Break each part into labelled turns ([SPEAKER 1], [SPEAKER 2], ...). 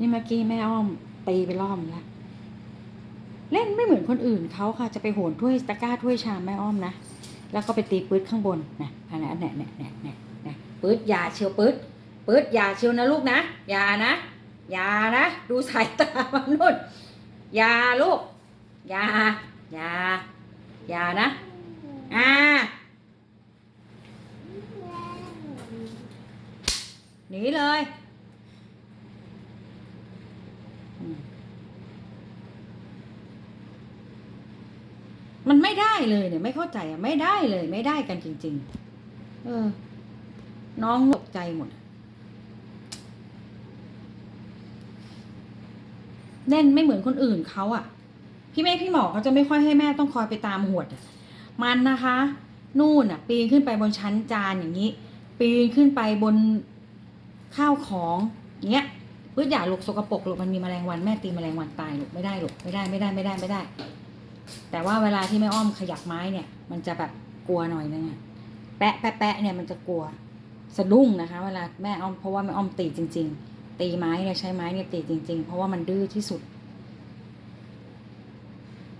[SPEAKER 1] นี่เมื่อกี้แม่อ้อมตีไปรอบแล้วเล่นไม่เหมือนคนอื่นเขาค่ะ จะไปโหนถ้วยตะกร้าถ้วยชามแม่อ้อมนะ แล้วก็ไปตีปื๊ดข้างบนนะอันนั้นเนี่ยเนี่ยเนี่ยเนี่ยเนี่ยปื๊ดอยาเชียวปื๊ดปื๊ดอยาเชียวนะลูกนะอย่านะอย่านะดูสายตามันนุ่นอย่าลูกอย่าอย่าอย่านะอ่าหนีเลยอื มันไม่ได้เลยเนี่ย ไม่เข้าใจอะไม่ได้เลย ไม่ได้กันจริง ๆ เออ น้องตกใจหมดเล่นไม่เหมือนคนอื่นเขาอะ พี่เมฆพี่หมอเขาจะไม่ค่อยให้แม่ต้องคอยไปตามหวดมันนะคะ นู่นอะ ปีนขึ้นไปบนชั้นจานอย่างนี้ ปีนขึ้นไปบนข้าวของเงี้ย พื่ออย่าลูกสกปรกลูกมันมีแมลงวันแม่ตีแมลงวันตายลูกไม่ได้ลูกไม่ได้ไม่ได้ไม่ได้ไม่ได้ แต่ว่าเวลาที่แม่อ้อมขยับไม้เนี่ย มันจะแบบกลัวหน่อยนึงแปะแปะแปะเนี่ยมันจะกลัวสะดุ้งนะคะ เวลาแม่อ้อมเพราะว่าแม่อ้อมตีจริง ๆ ตีไม้เนี่ยใช้ไม้เนี่ยตีจริง ๆ เพราะว่ามันดื้อที่สุด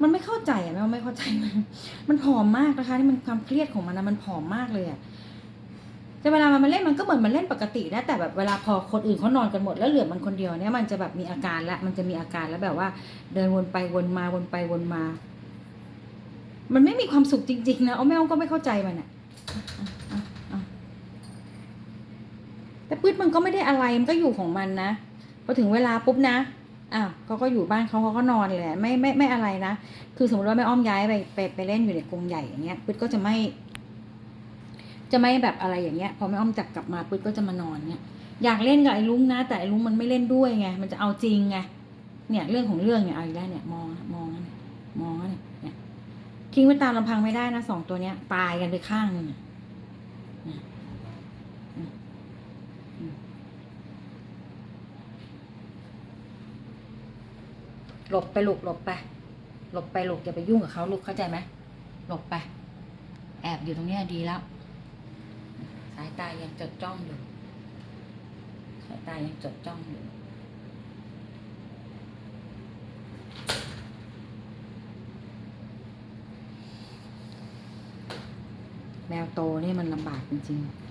[SPEAKER 1] มันไม่เข้าใจอะแม่ไม่เข้าใจมันมันผอมมากนะคะนี่มันความเครียดของมันนะมันผอมมากเลยอะ แต่เวลามันมาเล่นมันก็เหมือนมันเล่นปกตินะแต่แบบเวลาพอคนอื่นเขานอนกันหมดแล้วเหลือมันคนเดียวเนี่ยมันจะแบบมีอาการละมันจะมีอาการแล้วแบบว่า เดินวนไปวนมาวนไปวนมา มันไม่มีความสุขจริงๆนะเอาแม่ก็ไม่เข้าใจมันอะแต่ปื๊ดมันก็ไม่ได้อะไรมันก็อยู่ของมันนะพอถึงเวลาปุ๊บนะอ้าวเขาก็อยู่บ้านเขาเขาก็นอนเลยอะไม่ไม่ไม่อะไรนะคือสมมติว่าแม่อ้อมย้ายไปไปไปเล่นอยู่ในกรงใหญ่อย่างเงี้ยปึ๊ดก็จะไม่ จะไม่แบบอะไรอย่างเงี้ย พอแม่อ้อมจับกลับมาปึ๊ดก็จะมานอนเงี้ยอยากเล่นกับไอ้ลุงนะ แต่ไอ้ลุงมันไม่เล่นด้วยไงมันจะเอาจริงไงเนี่ยเรื่องของเรื่องเนี่ยเอาอีกแล้วเนี่ยมองมองนะเนี่ยมองนะเนี่ยเนี่ยทิ้งไว้ตามลำพังไม่ได้นะสองตัวเนี้ย ตายกันไปข้างหนึ่งอะหลบไปลูกหลบไป หลบไปลูกอย่าไปยุ่งกับเขาลูกเข้าใจไหมหลบไป แอบอยู่ตรงเนี้ยดีแล้วายตายังจดจ้องอยู่ สายตายังจดจ้องอยู่ แมวโตนี่มันลำบากจริงๆ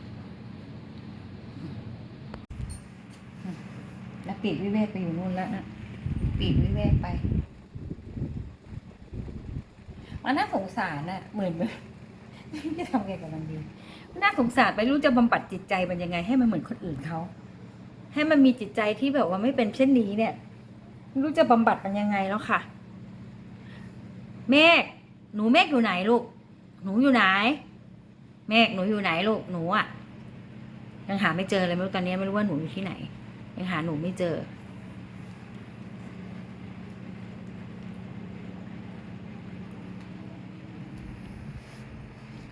[SPEAKER 1] แล้วปีดวิเวกไปอยู่นู่นแล้วนะ ปีดวิเวกไปมันน่าสงสารน่ะเหมือนแบบ จะทำไงกับมันดี น่าสงสารไปรู้จะบำบัดจิตใจมันยังไง ให้มันเหมือนคนอื่นเขา ให้มันมีจิตใจที่แบบว่าไม่เป็นเช่นนี้เนี่ย รู้จะบำบัดมันยังไงแล้วค่ะ เมฆหนูเมฆอยู่ไหนลูก หนูอยู่ไหน เมฆหนูอยู่ไหนลูก หนูอะ ยังหาไม่เจอเลยไม่รู้ตอนนี้ไม่รู้ว่าหนูอยู่ที่ไหน ยังหาหนูไม่เจอ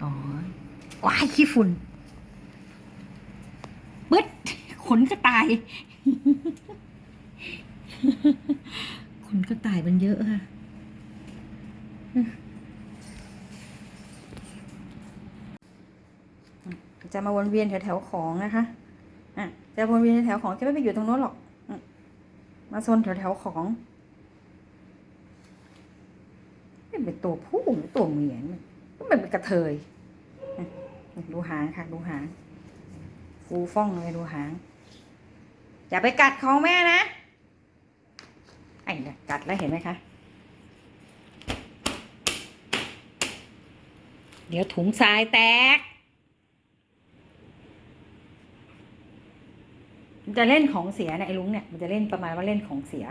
[SPEAKER 1] อ๋อว้ายขี้ฝุ่นปึ๊ดขนกระต่าย ขนกระต่ายมันเยอะค่ะจะมาวนเวียนแถวๆของนะคะ อะ จะวนเวียนแถวของจะไม่ไปอยู่ตรงโน้นหรอก มาโซนแถวๆของไม่เป็นตัวผู้หรือตัวเมียเนี่ย ก็เป็นกระเทยดูหางค่ะ ดูหาง ฟูฟ่องเลยดูหาง อย่าไปกัดของแม่นะ ไอ้เนี่ยกัดแล้วเห็นไหมคะ เดี๋ยวถุงทรายแตก มันจะเล่นของเสียนะไอ้ลุงเนี่ย มันจะเล่นประมาณว่าเล่นของเสีย